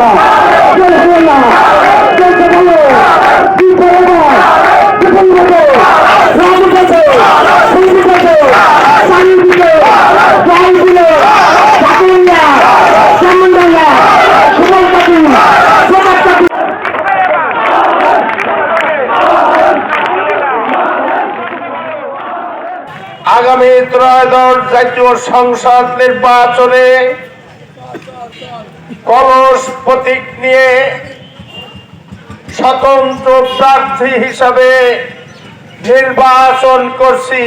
টাকা চলছে না চলছে বলো বিপদ বিপদ রাম কাছে সঙ্গী কাছে পানি দিতে জল দিলে চাকুরিয়া চামুন্ডাইয়া সুমন কাটি প্রকাশ কাটি আগামী ত্রয়োদশ জাতীয় সংসদ নির্বাচনে কলস প্রতীক নিয়ে স্বতন্ত্র প্রার্থী হিসাবে নির্বাচন করছি।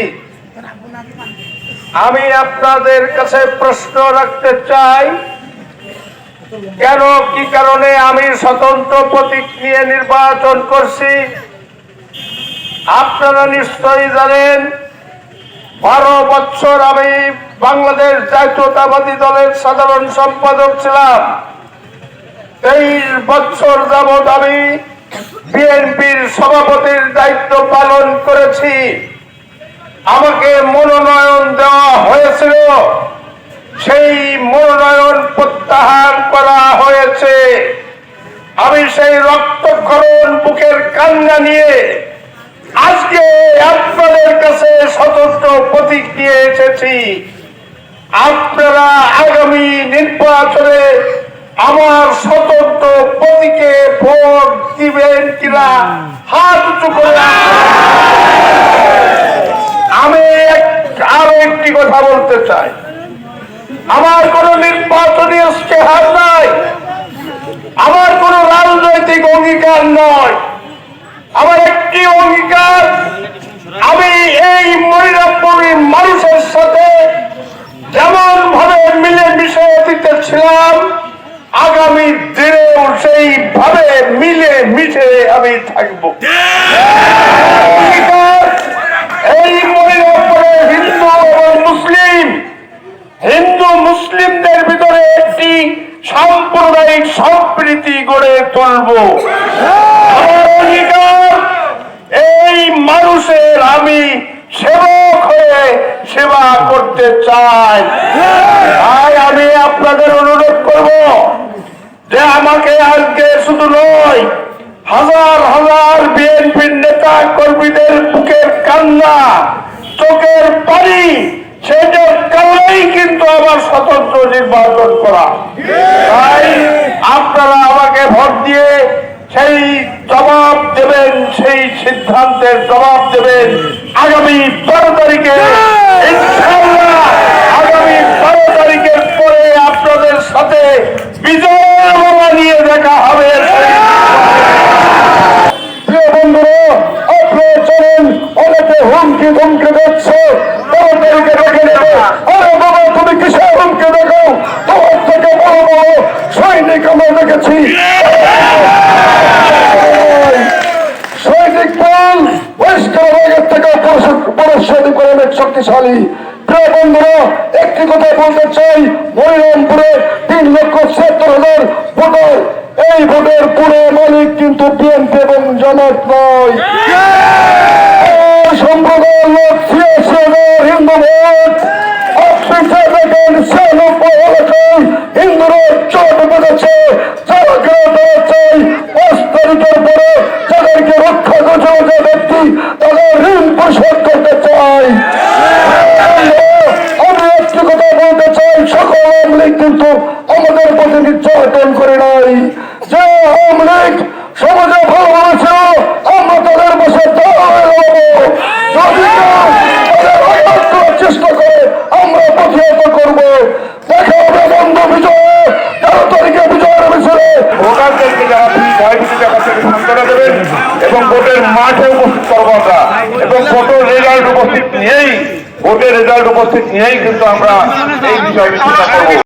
আমি আপনাদের কাছে প্রশ্ন রাখতে চাই, কেন, কি কারণে আমি স্বতন্ত্র প্রতীক নিয়ে নির্বাচন করছি? আপনারা নিশ্চয়ই জানেন বারো বছর আমি বাংলাদেশ জাতীয়তাবাদী দলের সাধারণ সম্পাদক ছিলাম। তেইশ বছর যাবৎ আমি বিএনপির সভাপতির দায়িত্ব পালন করেছি। আমাকে মনোনয়ন দেওয়া হয়েছিল। সেই মনোনয়ন প্রত্যাহার করা হয়েছে। আমি সেই রক্তক্ষরণ বুকের কান্না নিয়ে আজকে আপনাদের কাছে স্বতন্ত্র প্রতীক নিয়ে এসেছি। আপনারা আগামী নির্বাচনে আমার স্বতন্ত্র প্রতীকে ভোট দিবেন কিনা হাত উঁচু করে আমি আরও একটি কথা বলতে চাই। আমার কোন নির্বাচনী ইশতেহার নাই। আমার কোন রাজনৈতিক অঙ্গীকার নয় আমার একটি অঙ্গীকার আমি এই মহিলাপুরী মানুষের সাথে যেমন ভাবে মিলে মিশে অতীতে ছিলাম আগামী দিনেও সেইভাবে মিলে মিশে আমি থাকব। এই মহিলাপুরে হিন্দু এবং মুসলিম। হিন্দু মুসলিমদের ভিতরে একটি সাম্প্রদায়িক সম্প্রীতি গড়ে তুলব। এই মানুষের আমি সেবক হয়ে সেবা করতে চাই। তাই আমি আপনাদের অনুরোধ করব যে আমাকে আজকে শুধু নয় হাজার হাজার বিএনপির নেতা কর্মীদের বুকের কান্না, চোখের পানি সেটার কারণেই কিন্তু আমার স্বতন্ত্র নির্বাচন করা। তাই আপনারা আমাকে ভোট দিয়ে সেই জবাব দেবেন, সেই সিদ্ধান্তের জবাব দেবেন আগামী বারো তারিখে। ইনশাআল্লাহ আগামী বারো তারিখের পরে আপনাদের সাথে বিজয় মালা নিয়ে দেখা হবে প্রিয় বন্ধুরা আপনারা জানেন অনেকে হুমকি ধমকি দিচ্ছে বারো তারিখে দেখে নেবে আরে বাবা তুমি কিসের হুমকি দেখো তোমার থেকে বড় বড় সৈনিক আমরা দেখেছি সৈনিক বল বহিষ্কার ভাগের থেকে পরিশোধ করে অনেক শক্তিশালী। প্রিয় বন্ধুরা একটি কথা বলতে চাই মনিরামপুরে তিন লক্ষ ছিয়াত্তর হাজার ভোটার। এই ভোটের পুরো মালিক কিন্তু বিএনপি এবং জামাত নয়। সম্প্রদায়ের লোক ছিয়াশি হাজার হিন্দু ভোট অফিসে দেখেন ছিয়ানব্বই এলাকায় হিন্দুরা চোট বেঁধেছে যারা তারা চাই পাঁচ তারিখের পরে যাদেরকে রক্ষা করছে যে ব্যক্তি তাদের ঋণ পরিশোধ করতে চাই আমি একটি কথা বলতে চাই সকল আওয়ামী লীগ কিন্তু আমাদের প্রতি নির্যাতন করে নাই। যে সমাজে আমরা তাদের বসে চেষ্টা করে, আমরা প্রতিহত করব। দেখা হবে বন্ধ বিজয়ে, তেরো তারিখে এবং ভোটের মাঠে উপস্থিত করব আমরা এবং ভোটের রেজাল্ট উপস্থিত নিয়েই, ভোটের রেজাল্ট উপস্থিত নিয়েই কিন্তু আমরা এই বিষয় চিন্তা করব।